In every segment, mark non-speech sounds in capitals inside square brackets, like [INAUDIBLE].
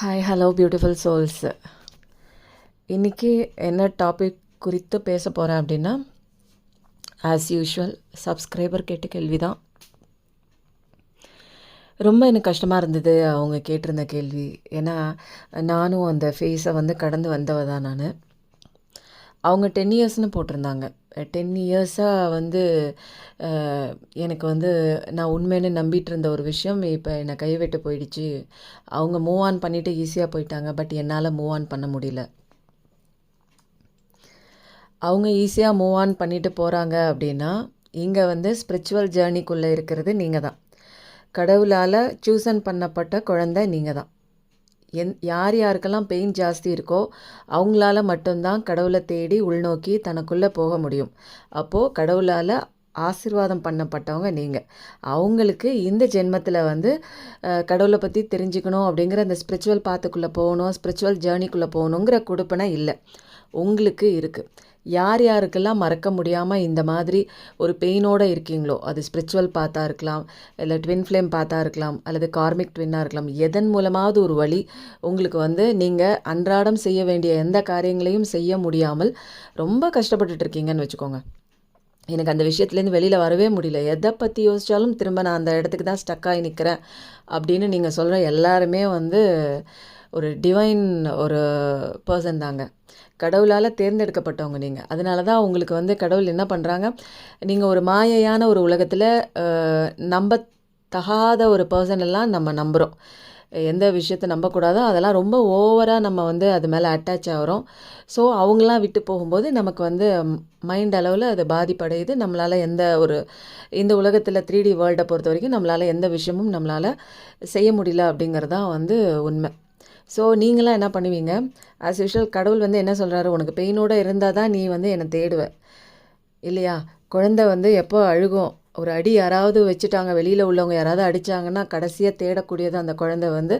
Hi hello beautiful souls இன்றைக்கி என்ன topic குறித்து பேச போகிறேன் அப்படின்னா ஆஸ் யூஷுவல் சப்ஸ்கிரைபர் கேட்ட கேள்வி தான் ரொம்ப எனக்கு கஷ்டமாக இருந்தது அவங்க கேட்டிருந்த கேள்வி. ஏன்னா நானும் அந்த ஃபேஸை வந்து கடந்து வந்தவ தான் நான். அவங்க டென் இயர்ஸ்னு போட்டிருந்தாங்க. டென் இயர்ஸாக வந்து எனக்கு வந்து நான் உண்மைன்னு நம்பிட்டு இருந்த ஒரு விஷயம் இப்போ என்னை கைவிட்டு போயிடுச்சு. அவங்க மூவ் ஆன் பண்ணிவிட்டு ஈஸியாக போயிட்டாங்க பட் என்னால் மூவ் ஆன் பண்ண முடியல. அவங்க ஈஸியாக மூவ் ஆன் பண்ணிட்டு போகிறாங்க அப்படின்னா இங்கே வந்து ஸ்பிரிச்சுவல் ஜேர்னிக்குள்ளே இருக்கிறது நீங்கள் தான் கடவுளால் சூசன் பண்ணப்பட்ட குழந்தை நீங்கள் தான் என் யார் யாருக்கெல்லாம் பெயின் ஜாஸ்தி இருக்கோ அவங்களால மட்டும்தான் கடவுளை தேடி உள்நோக்கி தனக்குள்ளே போக முடியும். அப்போது கடவுளால் ஆசீர்வாதம் பண்ணப்பட்டவங்க நீங்கள் அவங்களுக்கு இந்த ஜென்மத்தில் வந்து கடவுளை பற்றி தெரிஞ்சுக்கணும் அப்படிங்கிற அந்த ஸ்பிரிச்சுவல் பாத்துக்குள்ளே போகணும் ஸ்பிரிச்சுவல் ஜேர்னிக்குள்ளே போகணுங்கிற கொடுப்பனை இல்லை. உங்களுக்கு இருக்குது யார் யாருக்கெல்லாம் மறக்க முடியாமல் இந்த மாதிரி ஒரு பெயினோடு இருக்கீங்களோ அது ஸ்பிரிச்சுவல் பார்த்தா இருக்கலாம் இல்லை ட்வின் ஃப்ளேம் பார்த்தா இருக்கலாம் அல்லது கார்மிக் ட்வின்னாக இருக்கலாம் எதன் மூலமாவது ஒரு வழி உங்களுக்கு வந்து நீங்கள் அன்றாடம் செய்ய வேண்டிய எந்த காரியங்களையும் செய்ய முடியாமல் ரொம்ப கஷ்டப்பட்டுட்டு இருக்கீங்கன்னு வச்சுக்கோங்க. எனக்கு அந்த விஷயத்துலேருந்து வெளியில் வரவே முடியல. எதை பற்றி யோசித்தாலும் திரும்ப நான் அந்த இடத்துக்கு தான் ஸ்டக் ஆகி நிற்கிறேன் அப்படின்னு நீங்கள் சொல்கிற எல்லாருமே வந்து ஒரு டிவைன் ஒரு பர்சன் தாங்க. கடவுளால் தேர்ந்தெடுக்கப்பட்டவங்க நீங்கள் அதனால தான் உங்களுக்கு வந்து கடவுள் என்ன பண்ணுறாங்க நீங்கள் ஒரு மாயையான ஒரு உலகத்தில் நம்ப தகாத ஒரு பர்சன் எல்லாம் நம்ம நம்புகிறோம் எந்த விஷயத்தை நம்பக்கூடாதோ அதெல்லாம் ரொம்ப ஓவராக நம்ம வந்து அது மேலே அட்டாச் ஆகிறோம். ஸோ அவங்களாம் விட்டு போகும்போது நமக்கு வந்து மைண்ட் அளவில் அது பாதிப்படையுது. நம்மளால் எந்த ஒரு இந்த உலகத்தில் த்ரீ டி வேர்ல்டை பொறுத்த வரைக்கும் நம்மளால் எந்த விஷயமும் நம்மளால் செய்ய முடியல அப்படிங்கிறது தான் வந்து உண்மை. ஸோ நீங்களாம் என்ன பண்ணுவீங்க? ஆஸ் யூஷுவல் கடவுள் வந்து என்ன சொல்கிறாரு உனக்கு பெயினோடு இருந்தால் தான் நீ வந்து என்னை தேடுவ. இல்லையா? குழந்தை வந்து எப்போ அழுகும்? ஒரு அடி யாராவது வச்சுட்டாங்க வெளியில் உள்ளவங்க யாராவது அடித்தாங்கன்னா கடைசியாக தேடக்கூடியது அந்த குழந்தை வந்து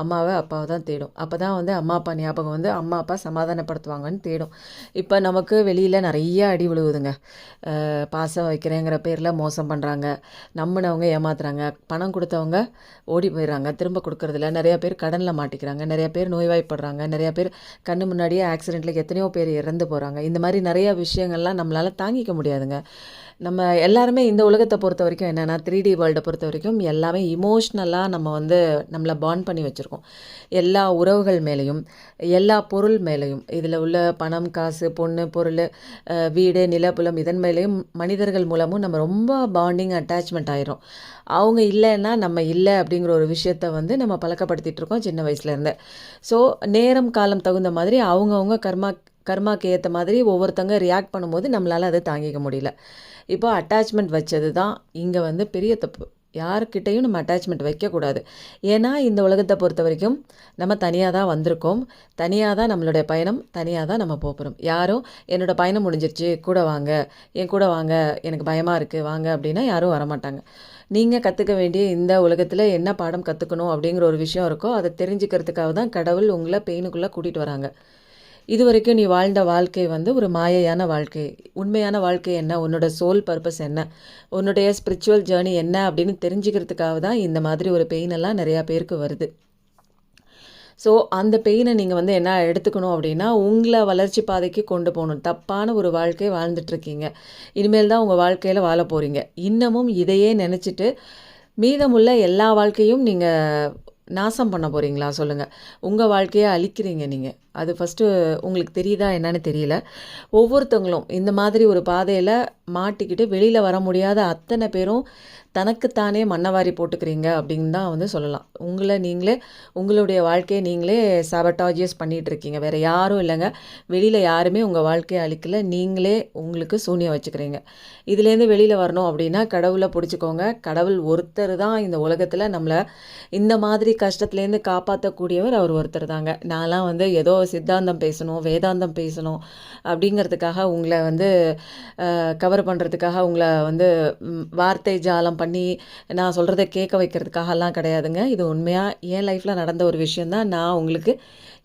அம்மாவை அப்பாவை தான் தேடும். அப்போ தான் வந்து அம்மா அப்பா ஞாபகம் வந்து அம்மா அப்பா சமாதானப்படுத்துவாங்கன்னு தேடும். இப்போ நமக்கு வெளியில் நிறைய அடி விழுவுதுங்க. பாசம் வைக்கிறேங்கிற பேரில் மோசம் பண்ணுறாங்க நம்பினவங்க ஏமாத்துறாங்க. பணம் கொடுத்தவங்க ஓடி போயிடுறாங்க. திரும்ப கொடுக்குறதில்ல. நிறைய பேர் கடனில் மாட்டிக்கிறாங்க. நிறைய பேர் நோய்வாய்ப்படுறாங்க. நிறைய பேர் கண்ணு முன்னாடியே ஆக்சிடெண்ட்டில் எத்தனையோ பேர் இறந்து போகிறாங்க இந்த மாதிரி நிறையா விஷயங்கள்லாம் நம்மளால் தாங்கிக்க முடியாதுங்க. நம்ம எல்லாருமே இந்த உலகத்தை பொறுத்த வரைக்கும் என்னென்னா த்ரீ டி வேர்ல்டை பொறுத்த வரைக்கும் எல்லாமே இமோஷ்னலாக நம்ம வந்து நம்மளை பாண்ட் பண்ணி வச்சுருக்கோம். எல்லா உறவுகள் மேலேயும் எல்லா பொருள் மேலேயும் இதில் உள்ள பணம் காசு பொண்ணு பொருள் வீடு நிலப்புலம் இதன் மேலேயும் மனிதர்கள் மூலமும் நம்ம ரொம்ப பாண்டிங் அட்டாச்மெண்ட் ஆயிரும் அவங்க இல்லைன்னா நம்ம இல்லை அப்படிங்கிற ஒரு விஷயத்த வந்து நம்ம பழக்கப்படுத்திகிட்ருக்கோம் சின்ன வயசுலேருந்து ஸோ நேரம் காலம் தகுந்த மாதிரி அவங்கவுங்க கர்மா கர்மாக்கு ஏற்ற மாதிரி ஒவ்வொருத்தங்க ரியாக்ட் பண்ணும்போது நம்மளால் அதை தாங்கிக்க முடியல. இப்போ அட்டாச்மெண்ட் வச்சது தான் இங்கே வந்து பெரிய தப்பு. யாருக்கிட்டையும் நம்ம அட்டாச்மெண்ட் வைக்கக்கூடாது. ஏன்னா இந்த உலகத்தை பொறுத்த வரைக்கும் நம்ம தனியாக தான் வந்திருக்கோம். தனியாக தான் நம்மளுடைய பயணம் தனியாக தான் நம்ம போகிறோம் யாரும் என்னோட பயணம் முடிஞ்சிருச்சு கூட வாங்க. என் கூட வாங்க. எனக்கு பயமாக இருக்குது வாங்க. அப்படின்னா யாரும் வரமாட்டாங்க. நீங்கள் கற்றுக்க வேண்டிய இந்த உலகத்தில் என்ன பாடம் கற்றுக்கணும் அப்படிங்கிற ஒரு விஷயம் இருக்கோ அதை தெரிஞ்சுக்கிறதுக்காக தான் கடவுள் உங்களை பெயினுக்குள்ளே கூட்டிகிட்டு வராங்க. இது வரைக்கும் நீ வாழ்ந்த வாழ்க்கை வந்து ஒரு மாயையான வாழ்க்கை. உண்மையான வாழ்க்கை என்ன? உன்னோட சோல் பர்பஸ் என்ன? உன்னுடைய ஸ்பிரிச்சுவல் ஜேர்னி என்ன அப்படின்னு தெரிஞ்சுக்கிறதுக்காக தான் இந்த மாதிரி ஒரு பெயின் எல்லாம் நிறையா பேருக்கு வருது. ஸோ அந்த பெயினை நீங்கள் வந்து என்ன எடுத்துக்கணும் அப்படின்னா உங்களை வளர்ச்சி பாதைக்கு கொண்டு போகணும். தப்பான ஒரு வாழ்க்கை வாழ்ந்துட்டுருக்கீங்க இனிமேல் தான் உங்கள் வாழ்க்கையில் வாழ போகிறீங்க இன்னமும் இதையே நினச்சிட்டு மீதமுள்ள எல்லா வாழ்க்கையும் நீங்கள் நாசம் பண்ண போகிறீங்களா சொல்லுங்கள் உங்கள் வாழ்க்கையை அழிக்கிறீங்க நீங்கள் அது ஃபஸ்ட்டு உங்களுக்கு தெரியுதா என்னன்னு தெரியல. ஒவ்வொருத்தவங்களும் இந்த மாதிரி ஒரு பாதையில் மாட்டிக்கிட்டு வெளியில் வர முடியாத அத்தனை பேரும் தனக்குத்தானே மண்ணவாரி போட்டுக்கிறீங்க அப்படின்னு தான் வந்து சொல்லலாம். உங்களை நீங்களே உங்களுடைய வாழ்க்கையை நீங்களே சாபட்டாஜியஸ் பண்ணிகிட்டு இருக்கீங்க. வேறு யாரும் இல்லைங்க. வெளியில் யாருமே உங்கள் வாழ்க்கையை அழிக்கல. நீங்களே உங்களுக்கு சூனியம் வச்சுக்கிறீங்க. இதுலேருந்து வெளியில் வரணும் அப்படின்னா கடவுளை பிடிச்சிக்கோங்க. கடவுள் ஒருத்தர் தான் இந்த உலகத்தில் நம்மளை இந்த மாதிரி கஷ்டத்துலேருந்து காப்பாற்றக்கூடியவர் அவர் ஒருத்தர் தாங்க. நான்லாம் வந்து ஏதோ சித்தாந்தம் பேசணும் வேதாந்தம் பேசணும் அப்படிங்கிறதுக்காக உங்களை வந்து கவர் பண்ணுறதுக்காக உங்களை வந்து வார்த்தை ஜாலம் பண்ணி நான் சொல்கிறத கேட்க வைக்கிறதுக்காகலாம் கிடையாதுங்க. இது உண்மையாக என் லைஃப்பில் நடந்த ஒரு விஷயந்தான் நான் உங்களுக்கு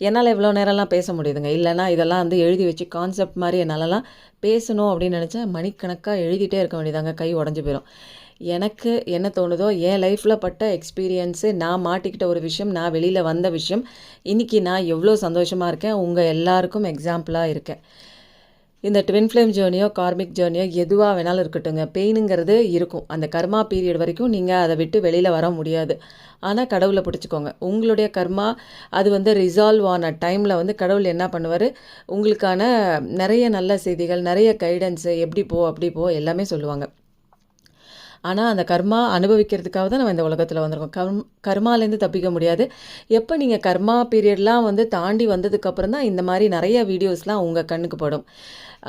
என்னால் இவ்வளோ நேரம்லாம் பேச முடியுதுங்க. இல்லைன்னா இதெல்லாம் வந்து எழுதி வச்சு கான்செப்ட் மாதிரி என்னாலலாம் பேசணும் அப்படின்னு நினச்சா மணிக்கணக்காக எழுதிட்டே இருக்க வேண்டியதாங்க. கை உடஞ்சி போயிடும் எனக்கு என்ன தோணுதோ என் லைஃப்பில் பட்ட எக்ஸ்பீரியன்ஸு நான் மாட்டிக்கிட்ட ஒரு விஷயம் நான் வெளியில் வந்த விஷயம் இன்றைக்கி நான் எவ்வளோ சந்தோஷமாக இருக்கேன் உங்கள் எல்லாருக்கும் எக்ஸாம்பிளாக இருக்கேன். இந்த ட்வின் ஃப்ளேம் ஜேர்னியோ கார்மிக் ஜேர்னியோ எதுவாக வேணாலும் இருக்கட்டுங்க பெயினுங்கிறது இருக்கும். அந்த கர்மா பீரியட் வரைக்கும் நீங்கள் அதை விட்டு வெளியில் வர முடியாது. ஆனால் கடவுளை பிடிச்சிக்கோங்க. உங்களுடைய கர்மா அது வந்து ரிசால்வ் ஆன டைமில் வந்து கடவுள் என்ன பண்ணுவார்? உங்களுக்கான நிறைய நல்ல செய்திகள் நிறைய கைடன்ஸு எப்படி போ அப்படி போ எல்லாமே சொல்லுவாங்க. ஆனால் அந்த கர்மா அனுபவிக்கிறதுக்காக தான் நம்ம இந்த உலகத்தில் வந்திருக்கோம். கர்ம் கர்மாலேருந்து தப்பிக்க முடியாது. எப்போ நீங்கள் கர்மா பீரியட்லாம் வந்து தாண்டி வந்ததுக்கப்புறம் தான் இந்த மாதிரி நிறைய வீடியோஸ்லாம் உங்கள் கண்ணுக்கு படும்.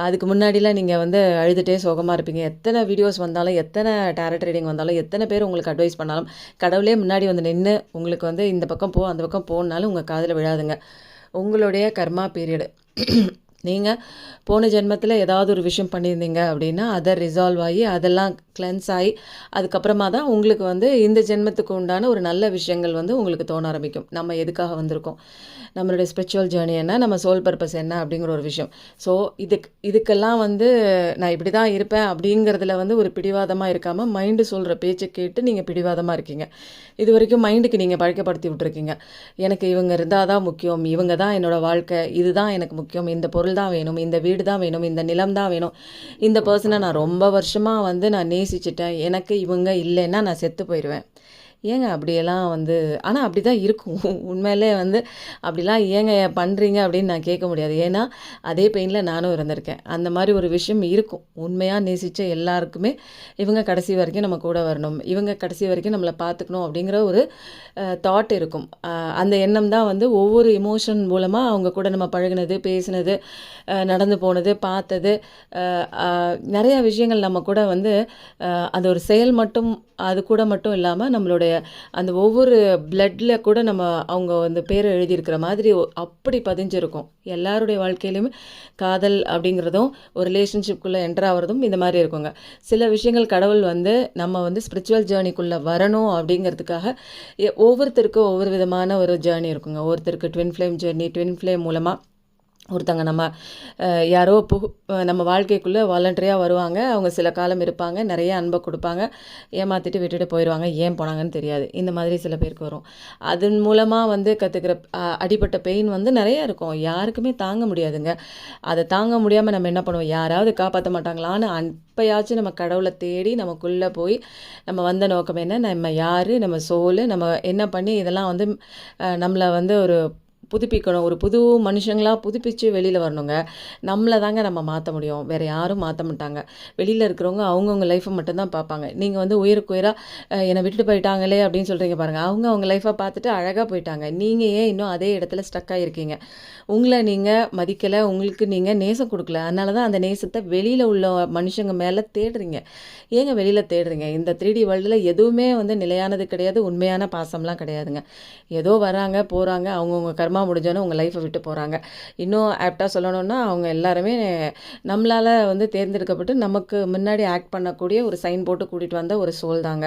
அதுக்கு முன்னாடிலாம் நீங்கள் வந்து அழுதுகிட்டே சோகமாக இருப்பீங்க. எத்தனை வீடியோஸ் வந்தாலும் எத்தனை டேரட் ரீடிங் வந்தாலும் எத்தனை பேர் உங்களுக்கு அட்வைஸ் பண்ணாலும் கடவுளே முன்னாடி வந்து நின்று உங்களுக்கு வந்து இந்த பக்கம் போ அந்த பக்கம் போனாலும் உங்கள் காதில் விழாதுங்க. உங்களுடைய கர்மா பீரியடு. நீங்கள் போன ஜென்மத்தில் ஏதாவது ஒரு விஷயம் பண்ணியிருந்தீங்க அப்படின்னா அதை ரிசால்வ் ஆகி அதெல்லாம் கிளென்ஸ் ஆகி அதுக்கப்புறமா தான் உங்களுக்கு வந்து இந்த ஜென்மத்துக்கு உண்டான ஒரு நல்ல விஷயங்கள் வந்து உங்களுக்கு தோண ஆரம்பிக்கும். நம்ம எதுக்காக வந்திருக்கோம்? நம்மளுடைய ஸ்பிரிச்சுவல் ஜேர்னி என்ன? நம்ம சோல் பர்பஸ் என்ன? அப்படிங்கிற ஒரு விஷயம். ஸோ இதுக்கு இதுக்கெல்லாம் வந்து நான் இப்படி தான் இருப்பேன் அப்படிங்கிறதுல வந்து ஒரு பிடிவாதமாக இருக்காமல் மைண்டு சொல்கிற பேச்சை கேட்டு நீங்கள் பிடிவாதமாக இருக்கீங்க. இது வரைக்கும் மைண்டுக்கு நீங்கள் பழக்கப்படுத்தி விட்ருக்கீங்க எனக்கு இவங்க இருந்தால் தான் முக்கியம். இவங்க தான் என்னோடய வாழ்க்கை. இதுதான் எனக்கு முக்கியம். இந்த பொருள் தான் வேணும். இந்த வீடு தான் வேணும். இந்த நிலம் தான் வேணும். இந்த பர்சனை நான் ரொம்ப வருஷமாக வந்து நான் நேசிச்சிட்டேன். எனக்கு இவங்க இல்லைன்னா நான் செத்து போயிடுவேன் ஏங்க அப்படியெல்லாம் வந்து ஆனால் அப்படி தான் இருக்கும். [LAUGHS] உண்மையிலே வந்து அப்படிலாம் ஏங்க பண்ணுறீங்க அப்படின்னு நான் கேட்க முடியாது. ஏன்னா அதே பெயினில் நானும் இருந்திருக்கேன். அந்த மாதிரி ஒரு விஷயம் இருக்கும். உண்மையாக நேசித்த எல்லாருக்குமே இவங்க கடைசி வரைக்கும் நம்ம கூட வரணும். இவங்க கடைசி வரைக்கும் நம்மளை பார்த்துக்கணும் அப்படிங்கிற ஒரு தாட் இருக்கும். அந்த எண்ணம் தான் வந்து ஒவ்வொரு இமோஷன் மூலமாக அவங்க கூட நம்ம பழகினது பேசினது நடந்து போனது பார்த்தது. நிறையா விஷயங்கள் நம்ம கூட வந்து அது ஒரு செயல் மட்டும் அது கூட மட்டும் இல்லாமல் நம்மளுடைய அந்த ஒவ்வொரு பிளட்டில் கூட நம்ம அவங்க வந்து பேரை எழுதியிருக்கிற மாதிரி அப்படி பதிஞ்சிருக்கும். எல்லாருடைய வாழ்க்கையிலையுமே காதல் அப்படிங்கிறதும் ஒரு ரிலேஷன்ஷிப்குள்ளே என்டர் ஆகிறதும் இந்த மாதிரி இருக்குங்க. சில விஷயங்கள் கடவுள் வந்து நம்ம வந்து ஸ்பிரிச்சுவல் ஜேர்னிக்குள்ளே வரணும் அப்படிங்கிறதுக்காக ஒவ்வொருத்தருக்கும் ஒவ்வொரு விதமான ஒரு ஜேர்னி இருக்குங்க. ஒருத்தருக்கு twin flame journey twin flame மூலமாக ஒருத்தங்க நம்ம யாரோ புகு நம்ம வாழ்க்கைக்குள்ளே வாலண்டரியாக வருவாங்க. அவங்க சில காலம் இருப்பாங்க. நிறைய அன்பை கொடுப்பாங்க. ஏமாற்றிட்டு விட்டுட்டு போயிடுவாங்க ஏன் போனாங்கன்னு தெரியாது. இந்த மாதிரி சில பேருக்கு வரும். அதன் மூலமாக வந்து கற்றுக்கிற அடிப்பட்ட பெயின் வந்து நிறைய இருக்கும். யாருக்குமே தாங்க முடியாதுங்க. அதை தாங்க முடியாமல் நம்ம என்ன பண்ணுவோம்? யாராவது காப்பாற்ற மாட்டாங்களான்னு அப்போயாச்சும் நம்ம கடவுளை தேடி நமக்குள்ளே போய் நம்ம வந்த நோக்கம் என்ன? நம்ம யார்? நம்ம சோல் நம்ம என்ன பண்ணி இதெல்லாம் வந்து நம்மளை வந்து ஒரு புதுப்பிக்கணும். ஒரு புது மனுஷங்களாக புதுப்பித்து வெளியில் வரணுங்க. நம்மளை தாங்க நம்ம மாற்ற முடியும். வேறு யாரும் மாற்ற மாட்டாங்க. வெளியில் இருக்கிறவங்க அவங்கவுங்க லைஃப்பை மட்டும்தான் பார்ப்பாங்க. நீங்கள் வந்து உயிருக்கு உயிராக என்னை விட்டுட்டு போயிட்டாங்களே அப்படின்னு சொல்கிறீங்க பாருங்கள் அவங்க அவங்க லைஃப்பை பார்த்துட்டு அழகாக போயிட்டாங்க. நீங்கள் ஏன் இன்னும் அதே இடத்துல ஸ்டக் ஆகிருக்கீங்க உங்களை நீங்கள் மதிக்கலை. உங்களுக்கு நீங்கள் நேசம் கொடுக்கல. அதனால தான் அந்த நேசத்தை வெளியில் உள்ள மனுஷங்க மேலே தேடுறீங்க. ஏங்க வெளியில் தேடுறீங்க? இந்த த்ரீ டி வேர்ல்டில் எதுவுமே வந்து நிலையானது கிடையாது. உண்மையான பாசம்லாம் கிடையாதுங்க. ஏதோ வராங்க போகிறாங்க அவங்கவுங்க கர்மா முடிஞ்சோன்னே உங்கள் லைஃப்பை விட்டு போகிறாங்க இன்னும் ஆப்டாக சொல்லணுன்னா அவங்க எல்லாருமே நம்மளால் வந்து தேர்ந்தெடுக்கப்பட்டு நமக்கு முன்னாடி ஆக்ட் பண்ணக்கூடிய ஒரு சைன் போட்டு கூட்டிகிட்டு வந்த ஒரு சோல் தாங்க.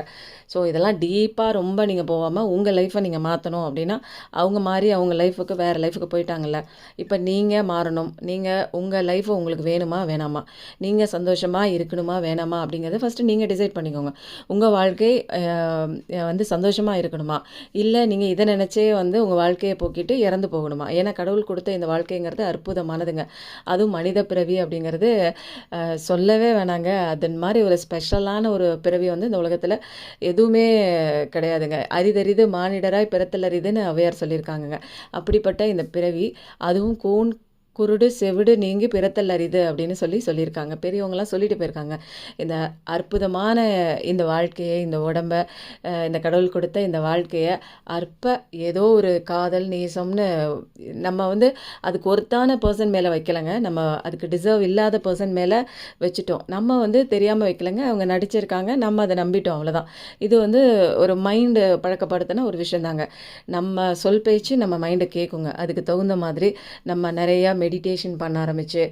ஸோ இதெல்லாம் டீப்பாக ரொம்ப நீங்கள் போகாமல் உங்கள் லைஃப்பை நீங்கள் மாற்றணும் அப்படின்னா அவங்க மாறி அவங்க லைஃபுக்கு வேறு லைஃபுக்கு போயிட்டாங்கல்ல. இப்போ நீங்கள் மாறணும். நீங்கள் உங்கள் லைஃப் உங்களுக்கு வேணுமா வேணாமா? நீங்கள் சந்தோஷமாக இருக்கணுமா வேணாமா? அப்படிங்கிறத ஃபஸ்ட்டு நீங்கள் டிசைட் பண்ணிக்கோங்க. உங்கள் வாழ்க்கை வந்து சந்தோஷமாக இருக்கணுமா? இல்லை நீங்கள் இதை நினச்சே வந்து உங்கள் வாழ்க்கையை போக்கிட்டு இறந்து போகணுமா? ஏன்னா கடவுள் கொடுத்த இந்த வாழ்க்கைங்கிறது அற்புதமானதுங்க. அதுவும் மனித பிறவி அப்படிங்கிறது சொல்லவே வேணாங்க. அதன் மாதிரி ஒரு ஸ்பெஷலான ஒரு பிறவி வந்து இந்த உலகத்தில் எதுவுமே கிடையாதுங்க. அரிதறிது மானிடராய் பிறத்தலரிதுன்னு அவையார் சொல்லியிருக்காங்கங்க. அப்படிப்பட்ட இந்த பிறவி அதுவும் கூன் குருடு செவிடு நீங்கி பிறத்தல் அரிது அப்படின்னு சொல்லி சொல்லியிருக்காங்க. பெரியவங்களாம் சொல்லிட்டு போயிருக்காங்க. இந்த அற்புதமான இந்த வாழ்க்கையை இந்த உடம்ப இந்த கடவுள் கொடுத்த இந்த வாழ்க்கையை அற்ப ஏதோ ஒரு காதல் நேசம்னு நம்ம வந்து அதுக்கு ஒருத்தான பர்சன் மேலே வைக்கலைங்க. நம்ம அதுக்கு டிசர்வ் இல்லாத பர்சன் மேலே வச்சுட்டோம். நம்ம வந்து தெரியாமல் வைக்கலைங்க. அவங்க நடிச்சிருக்காங்க. நம்ம அதை நம்பிட்டோம் அவ்வளோதான் இது வந்து ஒரு மைண்டு பழக்கப்படுத்தின ஒரு விஷயம் தாங்க நம்ம சொல் பேச்சு நம்ம மைண்டை கேட்குங்க அதுக்கு தகுந்த மாதிரி நம்ம நிறையா மெடிடேஷன் பண்ண ஆரம்பித்து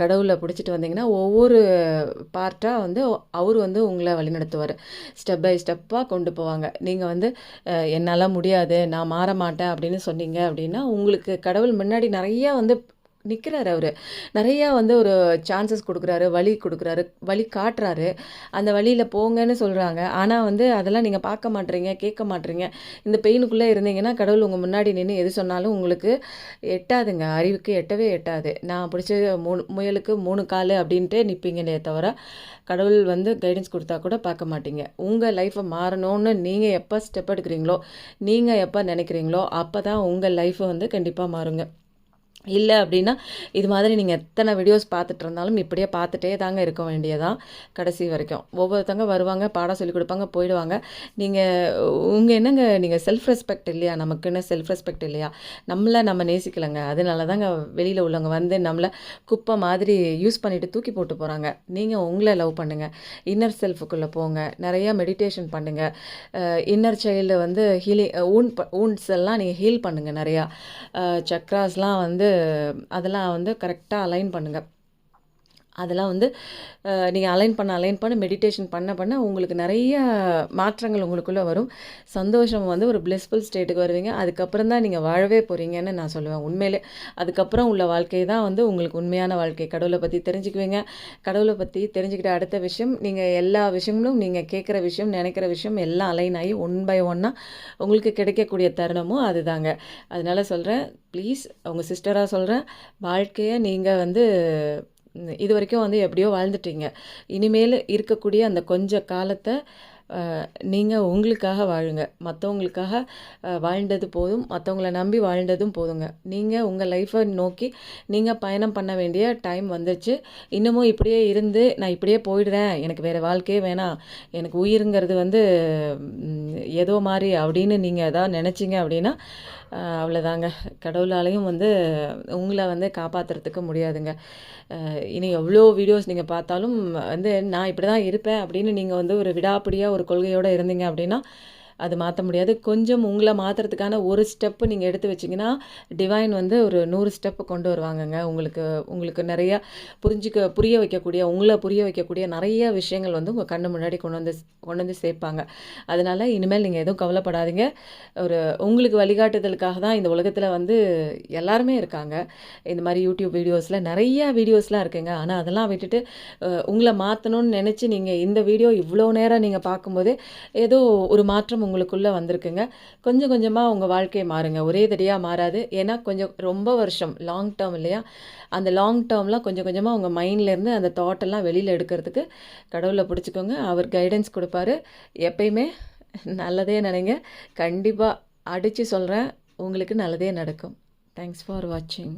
கடவுளை பிடிச்சிட்டு வந்தீங்கன்னா ஒவ்வொரு பார்ட்டாக வந்து அவர் வந்து உங்களை வழிநடத்துவார். ஸ்டெப் பை ஸ்டெப்பாக கொண்டு போவாங்க. நீங்கள் வந்து என்னால் முடியாது நான் மாற மாட்டேன் அப்படின்னு சொன்னீங்க அப்படின்னா உங்களுக்கு கடவுள் முன்னாடி நிறையா வந்து நிற்கிறாரு அவர். நிறையா வந்து ஒரு சான்சஸ் கொடுக்குறாரு வழி கொடுக்குறாரு வழி காட்டுறாரு. அந்த வழியில் போங்கன்னு சொல்கிறாங்க ஆனால் வந்து அதெல்லாம் நீங்கள் பார்க்க மாட்டீங்க கேட்க மாட்டீங்க. இந்த பெயினுக்குள்ளே இருந்தீங்கன்னா கடவுள் உங்கள் முன்னாடி நின்று எது சொன்னாலும் உங்களுக்கு எட்டாதுங்க. அறிவுக்கு எட்டவே எட்டாது. நான் பிடிச்ச மூணு முயலுக்கு மூணு கால் அப்படின்ட்டு நிற்பீங்களே தவிர கடவுள் வந்து கைடன்ஸ் கொடுத்தா கூட பார்க்க மாட்டீங்க. உங்கள் லைஃப்பை மாறணும்னு நீங்கள் எப்போ ஸ்டெப் எடுக்கிறீங்களோ நீங்கள் எப்போ நினைக்கிறீங்களோ அப்போ தான் உங்கள் லைஃப்பை வந்து கண்டிப்பாக மாறுங்க. இல்லை அப்படின்னா இது மாதிரி நீங்கள் எத்தனை வீடியோஸ் பார்த்துட்டு இருந்தாலும் இப்படியே பார்த்துட்டே தாங்க இருக்க வேண்டியதான் கடைசி வரைக்கும். ஒவ்வொருத்தவங்க வருவாங்க பாடம் சொல்லி கொடுப்பாங்க போயிடுவாங்க. நீங்கள் உங்கள் என்னங்க நீங்கள் செல்ஃப் ரெஸ்பெக்ட் இல்லையா? நமக்குன்னு செல்ஃப் ரெஸ்பெக்ட் இல்லையா? நம்மளை நம்ம நேசிக்கலைங்க. அதனால தாங்க வெளியில் உள்ளவங்க வந்து நம்மளை குப்பை மாதிரி யூஸ் பண்ணிவிட்டு தூக்கி போட்டு போகிறாங்க நீங்கள் உங்களை லவ் பண்ணுங்கள் இன்னர் செல்ஃபுக்குள்ளே போங்க. நிறையா மெடிடேஷன் பண்ணுங்கள் இன்னர் சைல்டு வந்து ஹீலிங் ஊன் ஊன்ஸ் எல்லாம் நீங்கள் ஹீல் பண்ணுங்கள் நிறையா. சக்ராஸ்லாம் வந்து அதெல்லாம் வந்து கரெக்டாக அலைன் பண்ணுங்கள் அதெல்லாம் வந்து நீங்கள் அலைன் பண்ண அலைன் பண்ண மெடிடேஷன் பண்ண பண்ண உங்களுக்கு நிறைய மாற்றங்கள் உங்களுக்குள்ளே வரும். சந்தோஷம் வந்து ஒரு பிளெஸ்ஃபுல் ஸ்டேட்டுக்கு வருவீங்க. அதுக்கப்புறம் தான் நீங்கள் வாழவே போகிறீங்கன்னு நான் சொல்லுவேன் உண்மையிலே. அதுக்கப்புறம் உள்ள வாழ்க்கை தான் வந்து உங்களுக்கு உண்மையான வாழ்க்கை. கடவுளை பற்றி தெரிஞ்சுக்குவீங்க. கடவுளை பற்றி தெரிஞ்சுக்கிட்ட அடுத்த விஷயம் நீங்கள் எல்லா விஷயங்களும் நீங்கள் கேட்குற விஷயம் நினைக்கிற விஷயம் எல்லாம் அலைன் ஆகி ஒன் பை ஒன்னாக உங்களுக்கு கிடைக்கக்கூடிய தருணமும் அதுதாங்க. அதனால் சொல்கிறேன் ப்ளீஸ் உங்கள் சிஸ்டராக சொல்கிறேன் வாழ்க்கையை நீங்கள் வந்து இது வரைக்கும் வந்து எப்படியோ வாழ்ந்துட்டீங்க. இனிமேல் இருக்கக்கூடிய அந்த கொஞ்ச காலத்தை நீங்கள் உங்களுக்காக வாழுங்க. மற்றவங்களுக்காக வாழ்ந்தது போதும் மற்றவங்கள நம்பி வாழ்ந்ததும் போதுங்க. நீங்கள் உங்கள் லைஃப்பை நோக்கி நீங்கள் பயணம் பண்ண வேண்டிய டைம் வந்துச்சு இன்னமும் இப்படியே இருந்து நான் இப்படியே போயிடுறேன். எனக்கு வேறு வாழ்க்கையே வேணாம். எனக்கு உயிருங்கிறது வந்து ஏதோ மாதிரி அப்படின்னு நீங்கள் எதாவது நினச்சிங்க அப்படின்னா அவ்வளோதாங்க கடவுளாலையும் வந்து உங்களை வந்து காப்பாற்றுறதுக்கு முடியாதுங்க. இனி எவ்வளோ வீடியோஸ் நீங்கள் பார்த்தாலும் வந்து நான் இப்படி தான் இருப்பேன் அப்படின்னு நீங்கள் வந்து ஒரு விடாப்பிடியாக ஒரு கொள்கையோடு இருந்தீங்க அப்படின்னா அது மாற்ற முடியாது. கொஞ்சம் உங்களை மாற்றுறதுக்கான ஒரு ஸ்டெப்பு நீங்கள் எடுத்து வச்சிங்கன்னா டிவைன் வந்து ஒரு நூறு ஸ்டெப்பு கொண்டு வருவாங்கங்க. உங்களுக்கு உங்களுக்கு நிறையா புரிஞ்சிக்க புரிய வைக்கக்கூடிய உங்களை புரிய வைக்கக்கூடிய நிறைய விஷயங்கள் வந்து உங்கள் கண்ணு முன்னாடி கொண்டு வந்து கொண்டு வந்து சேர்ப்பாங்க. அதனால் இனிமேல் நீங்கள் எதுவும் கவலைப்படாதீங்க. ஒரு உங்களுக்கு வழிகாட்டுதலுக்காக தான் இந்த உலகத்தில் வந்து எல்லாருமே இருக்காங்க. இந்த மாதிரி யூடியூப் வீடியோஸில் நிறையா வீடியோஸ்லாம் இருக்குங்க. ஆனால் அதெல்லாம் விட்டுட்டு உங்களை மாற்றணும்னு நினச்சி நீங்கள் இந்த வீடியோ இவ்வளோ நேரம் நீங்கள் பார்க்கும்போது ஏதோ ஒரு மாற்றம் உங்களுக்குள்ளே வந்திருக்குங்க. கொஞ்சம் கொஞ்சமாக உங்கள் வாழ்க்கையை மாறுங்க. ஒரே தடியாக மாறாது. ஏன்னா கொஞ்சம் ரொம்ப வருஷம் லாங் டேர்ம் இல்லையா? அந்த லாங் டேர்ம்லாம் கொஞ்சம் கொஞ்சமாக உங்கள் மைண்ட்லேருந்து அந்த தாட்டெல்லாம் வெளியில் எடுக்கிறதுக்கு கடவுளை பிடிச்சிக்கோங்க. அவர் கைடன்ஸ் கொடுப்பாரு. எப்பயுமே நல்லதே நினைங்க. கண்டிப்பாக அடித்து சொல்கிறேன் உங்களுக்கு நல்லதே நடக்கும். தேங்க்ஸ் ஃபார் வாட்சிங்